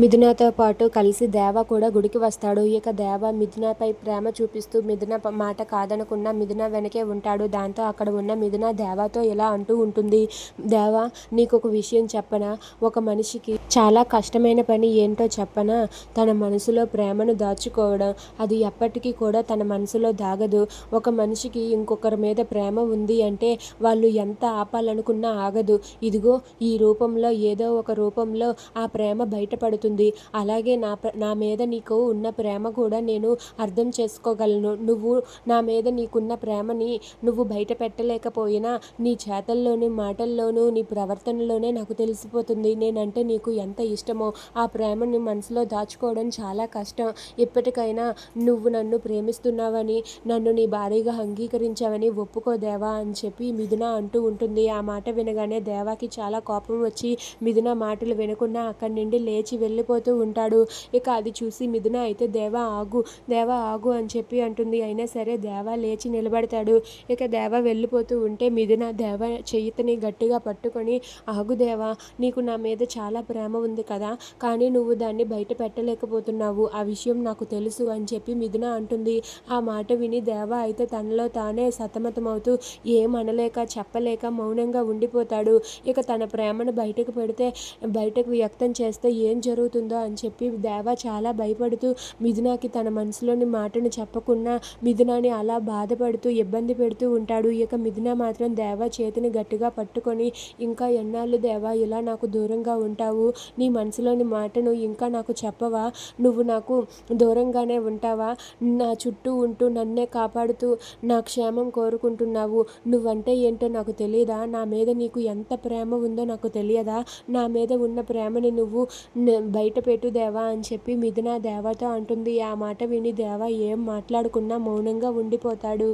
మిథునతో పాటు కలిసి దేవ కూడా గుడికి వస్తాడు. ఇక దేవ మిథునపై ప్రేమ చూపిస్తూ మిథున మాట కాదనకుండా మిథున వెనకే ఉంటాడు. దాంతో అక్కడ ఉన్న మిథున దేవతో ఇలా అంటూ ఉంటుంది. దేవా నీకొక విషయం చెప్పనా? ఒక మనిషికి చాలా కష్టమైన పని ఏంటో చెప్పనా? తన మనసులో ప్రేమను దాచుకోవడం. అది ఎప్పటికీ కూడా తన మనసులో దాగదు. ఒక మనిషికి ఇంకొకరి మీద ప్రేమ ఉంది అంటే వాళ్ళు ఎంత ఆపాలనుకున్నా ఆగదు. ఇదిగో ఈ రూపంలో ఏదో ఒక రూపంలో ఆ ప్రేమ బయటపడుతుంది. అలాగే నా నా మీద నీకు ఉన్న ప్రేమ కూడా నేను అర్థం చేసుకోగలను. నువ్వు నా మీద నీకున్న ప్రేమని నువ్వు బయట పెట్టలేకపోయినా నీ చేతల్లోనూ మాటల్లోనూ నీ ప్రవర్తనలోనే నాకు తెలిసిపోతుంది. నేనంటే నీకు ఎంత ఇష్టమో ఆ ప్రేమని మనసులో దాచుకోవడం చాలా కష్టం. ఇప్పటికైనా నువ్వు నన్ను ప్రేమిస్తున్నావని నన్ను నీ భార్యగా అంగీకరించావని ఒప్పుకో దేవా అని చెప్పి మిథున అంటూ ఉంటుంది. ఆ మాట వినగానే దేవాకి చాలా కోపం వచ్చి మిథున మాటలు వినకుండా అక్కడి నుండి లేచి వెళ్ళిపోతూ ఉంటాడు. ఇక అది చూసి మిథున అయితే దేవా ఆగు దేవా ఆగు అని చెప్పి అంటుంది. అయినా సరే దేవ లేచి నిలబడతాడు. ఇక దేవ వెళ్ళిపోతూ ఉంటే మిథున దేవ చేతిని గట్టిగా పట్టుకొని ఆగు దేవా నీకు నా మీద చాలా ప్రేమ ఉంది కదా కానీ నువ్వు దాన్ని బయట పెట్టలేకపోతున్నావు. ఆ విషయం నాకు తెలుసు అని చెప్పి మిథున అంటుంది. ఆ మాట విని దేవ అయితే తనలో తానే సతమతమవుతూ ఏమనలేక చెప్పలేక మౌనంగా ఉండిపోతాడు. ఇక తన ప్రేమను బయటకు పెడితే బయటకు వ్యక్తం చేస్తే ఏం జరుగుతుంది జరుగుతుందో అని చెప్పి దేవా చాలా భయపడుతూ మిథునాకి తన మనసులోని మాటను చెప్పకుండా మిథునాని అలా బాధపడుతూ ఇబ్బంది పెడుతూ ఉంటాడు. ఇక మిథున మాత్రం దేవా చేతిని గట్టిగా పట్టుకొని ఇంకా ఎన్నాళ్ళు దేవా ఇలా నాకు దూరంగా ఉంటావు? నీ మనసులోని మాటను ఇంకా నాకు చెప్పవా? నువ్వు నాకు దూరంగానే ఉంటావా? నా చుట్టూ ఉంటూ నన్నే కాపాడుతూ నా క్షేమం కోరుకుంటున్నావు. నువ్వంటే ఏంటో నాకు తెలియదా నా మీద నీకు ఎంత ప్రేమ ఉందో నాకు తెలియదా? నా మీద ఉన్న ప్రేమని నువ్వు బయట పెట్టు దేవా అని చెప్పి మిథున దేవతో అంటుంది. ఆ మాట విని దేవ ఏం మాట్లాడకుండా మౌనంగా ఉండిపోతాడు.